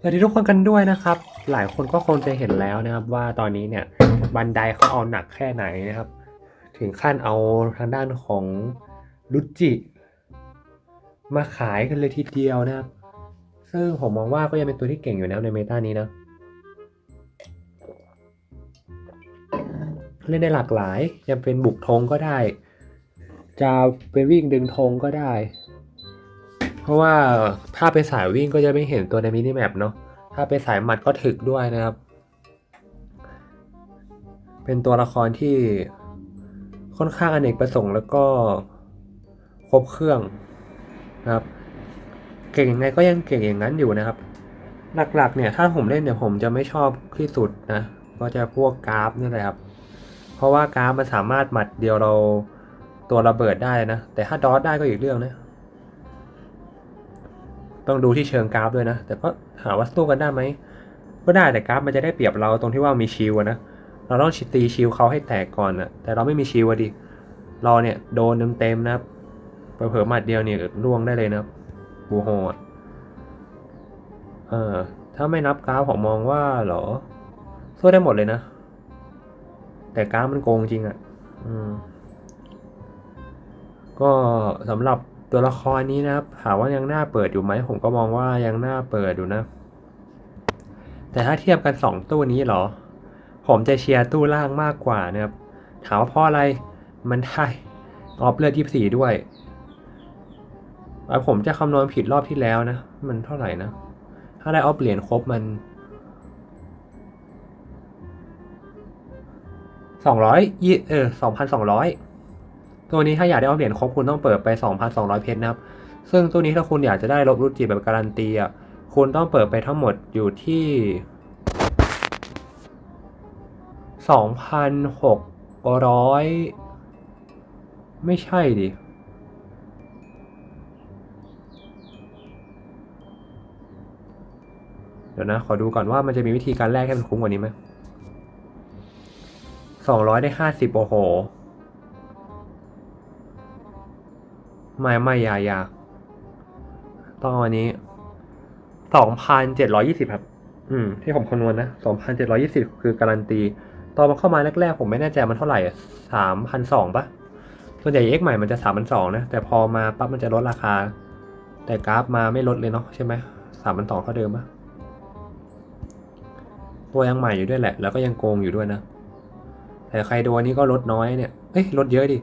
สวัสดีทุกคนกันด้วยนะครับ หลายคนก็คงจะเห็นแล้วนะครับ ว่าตอนนี้เนี่ยบันไดเขาเอาหนักแค่ไหนนะครับ ถึงขั้นเอาทางด้านของรุจิ มาขายกันเลยทีเดียวนะครับ ซึ่งผมมองว่าก็ยังเป็นตัวที่เก่งอยู่นะในเมตานี้นะ เล่นได้หลากหลายยังเป็นบุกธงก็ได้ จะเป็นวิ่งดึงธงก็ได้ ราะว่าถ้าเป็นสายวิ่งก็จะไม่เห็นตัวในมินิแมปเนาะถ้าเป็นสายหมัดก็ถึกด้วยนะครับ เป็นตัวละครที่ค่อนข้างอเนกประสงค์แล้วก็ครบเครื่องนะครับ เก่งยังไงก็ยังเก่งอย่างนั้นอยู่นะครับ หลักๆ เนี่ยถ้าผมเล่นเนี่ยผมจะไม่ชอบที่สุดนะ ก็จะพวกกราฟนี่แหละครับ เพราะว่ากราฟมันสามารถหมัดเดียวเราตัวระเบิดได้นะ แต่ถ้าดอทได้ก็อีกเรื่องนะ ต้องดูที่เชิงกราฟด้วยนะ แต่ก็ถามว่าสู้กันได้ไหม ก็ได้แต่กราฟมันจะได้เปรียบเราตรงที่ว่ามีชิลนะ เราต้องตีชิลเขาให้แตกก่อนอะแต่เราไม่มีชิลอะดิ เราเนี่ยโดนเต็มๆนะเผลอๆหมัดเดียวเนี่ยล่วงได้เลยนะบูโฮอะเออถ้าไม่นับกราฟผมมองว่าหรอ สู้ได้หมดเลยนะ แต่กราฟมันโกงจริงอะอืม ก็สำหรับ ตัวละครนี้นะครับถามว่ายังน่าเปิดอยู่ไหมผมก็มองว่ายังน่าเปิดอยู่นะ แต่ถ้าเทียบกันสองตู้นี้เหรอ ผมจะเชียร์ตู้ล่างมากกว่านะครับ ถามว่าเพราะอะไรมันได้ออฟเลือดยี่สี่ด้วยแล้วผมจะคำนวณผิดรอบที่แล้วนะ มันเท่าไหร่นะ ถ้าได้ออฟเหรียญครบมันสองร้อยยี่เออสองพันสองร้อย ตัวนี้ถ้าอยากได้เอาเหรียญครบคุณต้องเปิดไป 2,200 เพชรนะครับ ซึ่งตัวนี้ถ้าคุณอยากจะได้ลบรูจิแบบการันตีอะคุณต้องเปิดไปทั้งหมดอยู่ที่ 2,600 ไม่ใช่ดิเดี๋ยวนะ ขอดูก่อนว่ามันจะมีวิธีการแลกให้มันคุ้มกว่านี้ไหม200ได้50โอ้โห ไม่ไม่อยายาต้องเอาอันนี้สองพันเจ็ดร้อยี่สิบครับ อืม ที่ผมคำนวณนะสองพันเจ็ดร้อยี่สิบคือการันตี ตอนมันเข้ามาแรกๆ ผมไม่แน่ใจมันเท่าไหร่สามพันสองปะส่วนใหญ่ X ใหม่มันจะสามพันสองนะ แต่พอมาปั๊บมันจะลดราคา แต่กราฟมาไม่ลดเลยเนาะใช่ไหมสามพันสองเท่าเดิมปะตัวยังใหม่อยู่ด้วยแหละ แล้วก็ยังโกงอยู่ด้วยนะ แต่ใครดูอันนี้ก็ลดน้อยเนี่ย เอ้ยลดเยอะดิ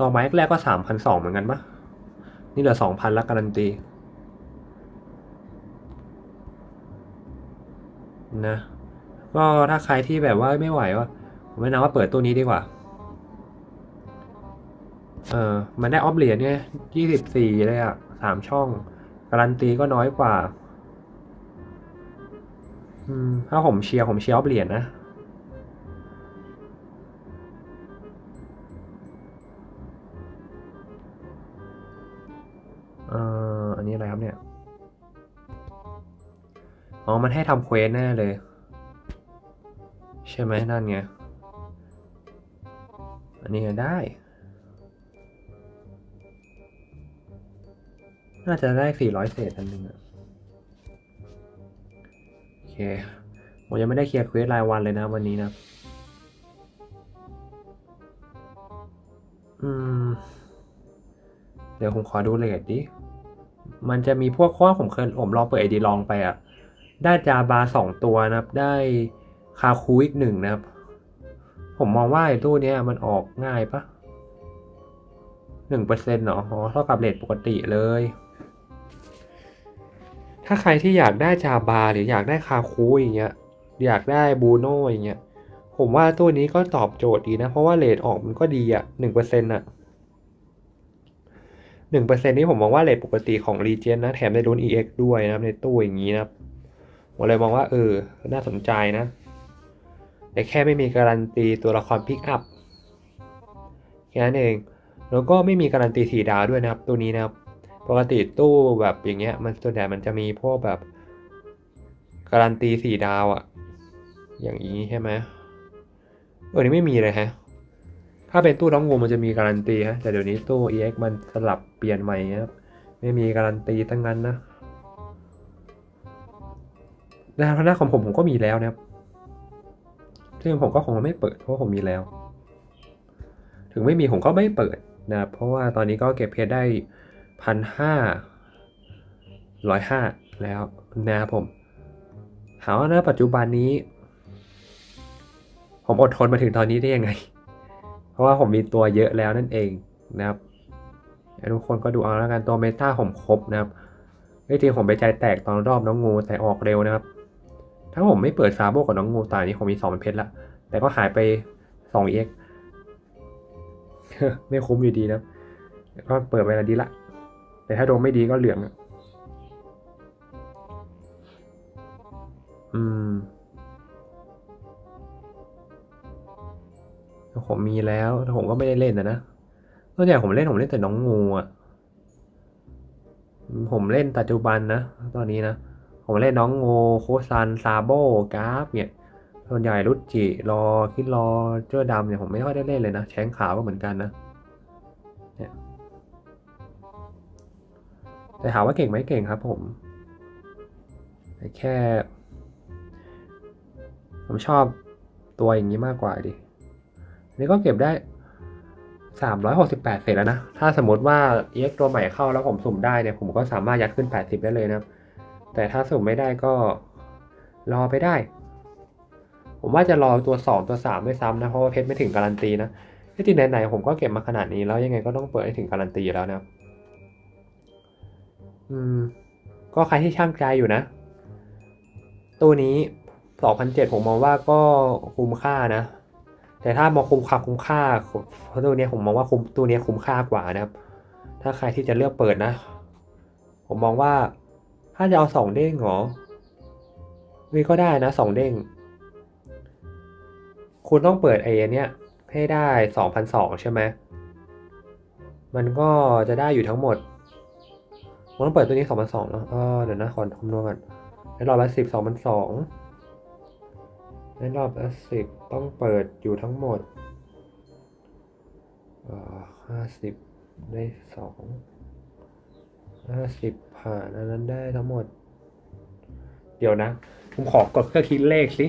ต่อมาแรกๆก็สามพันสองเหมือนกันปะ นี่เหลือสองพันละการันตี นะ ก็ถ้าใครที่แบบว่าไม่ไหวว่าผมแนะนำว่าเปิดตัวนี้ดีกว่า เออมันได้ออฟเหรียญเนี่ยยี่สิบสี่เลยอะสามช่อง การันตีก็น้อยกว่าอืมถ้าผมเชียร์ผมเชียร์ออฟเหรียญนะ นนี้อะไรครับเนี่ย อ๋อ มันให้ทำเควสแน่เลย ใช่ไหมนั่นไง อันนี้ได้ น่าจะได้ 400 เศษอันหนึ่งอะโอเค ผมยังไม่ได้เคลียร์เควสรายวันเลยนะวันนี้นะอืมเดี๋ยวผมขอดูเลทดิ มันจะมีพวกข้อผมเคยผมลองเปิดไอดีลองไปอะได้จาบาสองตัวนะครับ ได้คาคูอีกหนึ่งนะครับ ผมมองว่าไอ้ตู้เนี้ยมันออกง่ายปะหนึ่งเปอร์เซ็นต์เนาะอ๋อเท่ากับเลทปกติเลย ถ้าใครที่อยากได้จาบาหรืออยากได้คาคูอย่างเงี้ย อยากได้บูโน่อย่างเงี้ย ผมว่าตัวนี้ก็ตอบโจทย์ดีนะ เพราะว่าเลทออกมันก็ดีอะหนึ่งเปอร์เซ็นต์อะ หนึ่งเปอร์เซ็นนี่ผมมองว่าเรทปกติของรีเจนนะ แถมได้ลุ้น EX ด้วยนะครับ ในตู้อย่างนี้นะครับผมเลยมองว่าเออ น่าสนใจนะ แต่แค่ไม่มีการันตีตัวละครพิกอัพแค่นั้นเอง แล้วก็ไม่มีการันตีสีดาวด้วยนะครับ ตัวนี้นะครับ ปกติตู้แบบอย่างเงี้ย มันส่วนใหญ่มันจะมีพวกแบบ การันตีสีดาวอะอย่างนี้ใช่ไหมเออนี่ไม่มีเลยฮะ ถ้าเป็นตู้น้องงูมันจะมีการันตีฮะแต่เดี๋ยวนี้ตู้ EX มันสลับเปลี่ยนใหม่ครับไม่มีการันตีตั้งนั้นนะในฐานะของผมผมก็มีแล้วนะครับซึ่งผมก็คงไม่เปิดเพราะผมมีแล้ว ถึงไม่มีผมก็ไม่เปิดนะเพราะว่าตอนนี้ก็เก็บเพชรได้พันห้าร้อยห้าแล้วนะครับผมถามว่าณปัจจุบันนี้ ผมอดทนมาถึงตอนนี้ได้ยังไง เพราะว่าผมมีตัวเยอะแล้วนั่นเองนะครับทุกคนก็ดูเอาแล้วกันตัวเมตาผมครบนะครับจริงๆผมไปใจแตกตอนรอบน้องงูแต่ออกเร็วนะครับ ถ้าผมไม่เปิดซาโบกับน้องงูตอนนี้ผมมีสองเพชรละแต่ก็หายไปสองเอ็กไม่คุ้มอยู่ดีนะก็เปิดไปแล้วดีละ แต่ถ้าดวงไม่ดีก็เหลืองอืม ผมมีแล้วแต่ผมก็ไม่ได้เล่นนะนะส่วนใหญ่ผมเล่นผมเล่นแต่น้องงูอะผมเล่นปัจจุบันนะตอนนี้นะ ผมเล่นน้องงูโคซันซาโบกราฟเนี่ยส่วนใหญ่รุจิรอคิดรอเจ้าดำเนี่ยผมไม่ค่อยได้เล่นเลยนะแชงขาวก็เหมือนกันนะเนี่ยแต่ถามว่าเก่งไหมเก่งครับ ผมแต่แค่ ผมชอบตัวอย่างนี้มากกว่าดิ นี่ก็เก็บได้ 368 เสร็จแล้วนะ ถ้าสมมติว่า EX ตัวใหม่เข้าแล้วผมสุ่มได้เนี่ยผมก็สามารถยัดขึ้น 80 ได้เลยนะ แต่ถ้าสุ่มไม่ได้ก็รอไปได้ ผมว่าจะรอตัว 2 ตัว 3 ด้วยซ้ำนะ เพราะว่าเพชรไม่ถึงการันตีนะที่จริงไหนๆผมก็เก็บมาขนาดนี้แล้วยังไงก็ต้องเปิดให้ถึงการันตีแล้วนะอืม ก็ใครที่ช่างใจอยู่นะ ตัวนี้ 2,007ผมมองว่าก็คุ้มค่านะ แต่ถ้ามองคุ้มค่าคุ้มค่าเพราะตัวนี้ผมมองว่าคุ้มตัวนี้คุ้มค่ากว่านะครับ ถ้าใครที่จะเลือกเปิดนะ ผมมองว่าถ้าจะเอาสองเด้งเหรอนี่ก็ได้นะสองเด้ง คุณต้องเปิดไอ้เนี้ยให้ได้สองพันสองใช่ไหมมันก็จะได้อยู่ทั้งหมดผมต้องเปิดตัวนี้สองพันสองแล้วอ๋อเดี๋ยวนะขอคำนวณก่อนในรอบละสิบสองพันสอง ในรอบละสิบต้องเปิดอยู่ทั้งหมดห้าสิบได้สองห้าสิบผ่านอันนั้นได้ทั้งหมด เดี๋ยวนะ ผมขอกดเครื่องคิดเลขสิ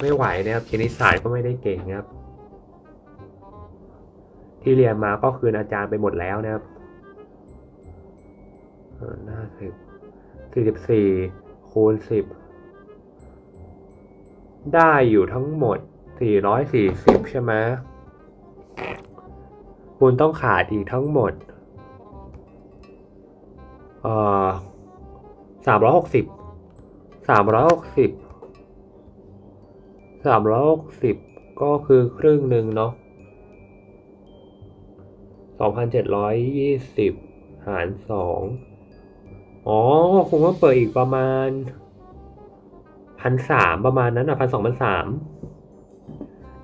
ไม่ไหวนะครับคณิตศาสตร์ก็ไม่ได้เก่งนะครับ ที่เรียนมาก็คืนอาจารย์ไปหมดแล้วนะครับห้าสิบสี่สิบสี่ คูณสิบได้อยู่ทั้งหมดสี่ร้อยสี่สิบใช่ไหมคุณต้องขาดอีกทั้งหมดเอ่อสามร้อยหกสิบสามร้อยหกสิบสามร้อยหกสิบก็คือครึ่งหนึ่งเนาะสองพันเจ็ดร้อยยี่สิบหารส อ๋อคงว่าเปิดอีกประมาณพันสามประมาณนั้นอะพันสองพันสาม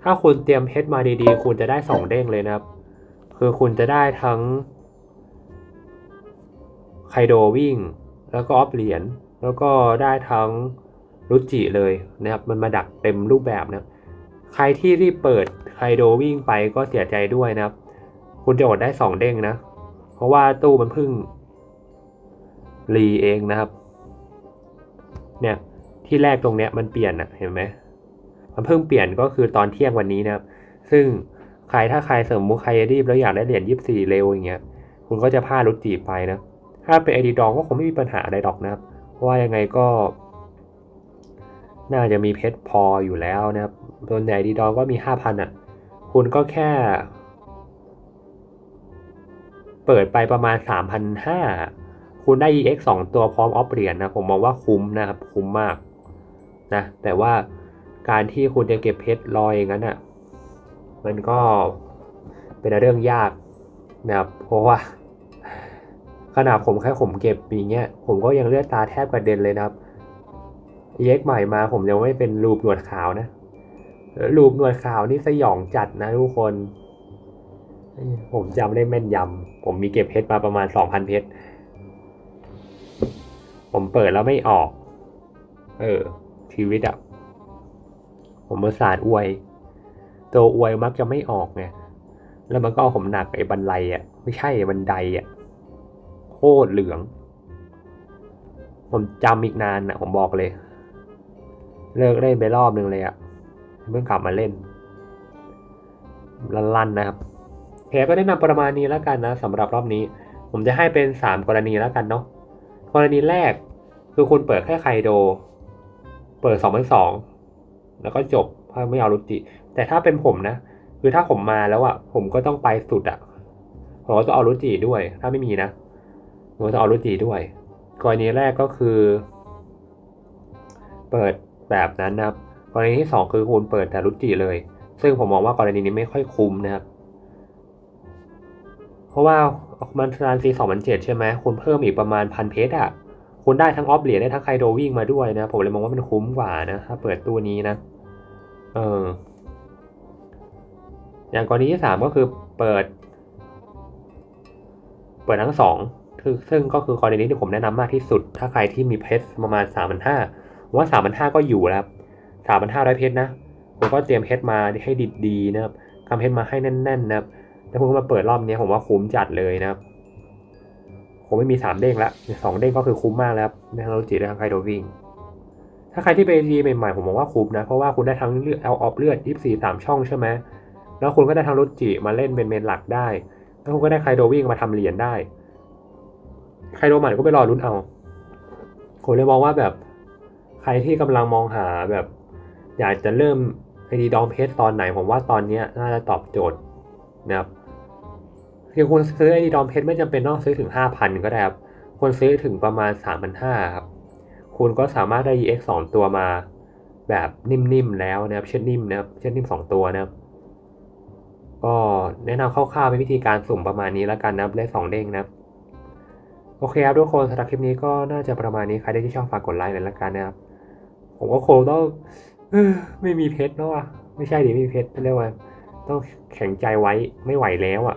ถ้าคุณเตรียมเพชรมาดีๆ คุณจะได้สองเด้งเลยนะครับ คือคุณจะได้ทั้งไคโดวิ่ง แล้วก็ออฟเหรียญแล้วก็ได้ทั้งรุจิเลยนะครับ มันมาดักเต็มรูปแบบนะใครที่รีบเปิดไคโดวิ่งไปก็เสียใจด้วยนะครับ คุณจะอดได้สองเด้งนะ เพราะว่าตู้มันเพิ่ง รีเองนะครับ เนี่ยที่แรกตรงเนี้ยมันเปลี่ยนอะเห็นไหมมันเพิ่งเปลี่ยนก็คือตอนเที่ยงวันนี้นะครับ ซึ่งใครถ้าใครเสริมมุกใครรีบแล้วอยากได้เหรียญยี่สี่เร็วอย่างเงี้ย คุณก็จะพลาดรุจีไปนะ ถ้าเป็นไอดีดองก็คงไม่มีปัญหาอะไรดอกนะครับเพราะว่ายังไงก็ น่าจะมีเพชรพออยู่แล้วนะครับโดนไอดีดองก็มีห้าพันอะ คุณก็แค่ เปิดไปประมาณสามพันห้า คุณได้ EX 2 ตัวพร้อมออฟเหรียญนะผมมองว่าคุ้มนะครับคุ้มมากนะแต่ว่าการที่คุณจะเก็บเพชรลอยอย่างนั้นอะมันก็เป็นเรื่องยากนะครับเพราะว่าขนาดผมแค่ผมเก็บปีเงี้ยผมก็ยังเลือดตาแทบกระเด็นเลยนะครับ EX ใหม่มาผมยังไม่เป็นรูปหนวดขาวนะรูปหนวดขาวนี่สยองจัดนะทุกคนผมจำได้แม่นยำผมมีเก็บเพชรมาประมาณสองพันเพชร ผมเปิดแล้วไม่ออก เออ ชีวิตอะผมประสาทอวย ตัวอวยมักจะไม่ออกไง แล้วมันก็ผมหนักไอ้บันไลอะไม่ใช่บันไดอะโคตรเหลือง ผมจำอีกนานนะผมบอกเลย เลิกเล่นไปรอบนึงเลยอะเพิ่งกลับมาเล่นลั่นๆนะครับโอเคก็แนะนำประมาณนี้แล้วกันนะสำหรับรอบนี้ ผมจะให้เป็น 3 กรณีแล้วกันเนาะ ณีแรก คือคุณเปิดแค่ไคโด เปิด2องพันสองแล้วก็จบเพราะไม่เอารุจิ แต่ถ้าเป็นผมนะ คือถ้าผมมาแล้วอะผมก็ต้องไปสุดอะผมก็ต้องเอารุจิด้วย ถ้าไม่มีนะผมก็ต้องเอารุจิด้วย กรณีแรกก็คือ เปิดแบบนั้นนะครับกรณีที่สองคือคุณเปิดแต่รุจิเลย ซึ่งผมมองว่ากรณีนี้ไม่ค่อยคุ้มนะครับ ราะว่ามันทรานซีสองพันเจ็ดใช่ไหมคุณเพิ่มอีกประมาณพันเพชรอะคุณได้ทั้งออฟเหรียญได้ทั้งไคโดวิ่งมาด้วยนะ ผมเลยมองว่ามันคุ้มกว่านะถ้าเปิดตู้นี้นะ เออ อย่างกรณีที่สามก็คือเปิด เปิดทั้งสองคือซึ่งก็คือกรณีที่ผมแนะนำมากที่สุด ถ้าใครที่มีเพชรประมาณสามพันห้าว่าสามพันห้าก็อยู่แล้วสามพันห้าร้อยเพชรนะผมก็เตรียมเพชรมาให้ดีๆนะครับทำเพชรมาให้แน่นๆนะครับ แล้วคุณก็มาเปิดรอบนี้ผมว่าคุ้มจัดเลยนะครับผมไม่มีสามเด้งละสองเด้งก็คือคุ้มมากแล้วครับในทางโลจิและทางไคโดวิ่งถ้าใครที่ไปดีใหม่ๆผมมองว่าคุ้มนะ เพราะว่าคุณได้ทั้งเลือดเอาออฟเลือดยี่สี่สามช่องใช่ไหมแล้วคุณก็ได้ทั้งโลจิมาเล่นเป็นเมนหลักได้ แล้วคุณก็ได้ไคโดวิ่งมาทำเหรียญได้ไคโดใหม่ก็ไปรอรุ้นเอาผมเลยมองว่าแบบใครที่กำลังมองหาแบบอยากจะเริ่มไอดีดอมเพชรตอนไหนผมว่าตอนนี้น่าจะตอบโจทย์นะครับ คือคุณซื้อไอดีดอมเพชรไม่จำเป็นต้องซื้อถึง 5,000 ก็ได้ครับควรซื้อถึงประมาณ 3,500 ครับ คุณก็สามารถได้ EX 2 ตัวมา แบบนิ่มๆแล้วนะครับ เช่นนิ่มนะครับเช่นนิ่ม 2 ตัวนะครับ ก็แนะนำคร่าวๆเป็นวิธีการสุ่มประมาณนี้แล้วกันนะครับได้สองเด้งนะครับ โอเคครับทุกคนสำหรับคลิปนี้ก็น่าจะประมาณนี้ ใครได้ที่ชอบฝากกดไลค์เลยละกันนะครับ ผมก็คงต้องไม่มีเพชรแล้วอะไม่ใช่ดิไม่มีเพชรเรียกว่าต้องแข็งใจไว้ไม่ไหวแล้วอะ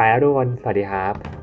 ไปแล้วทุกคน สวัสดีครับ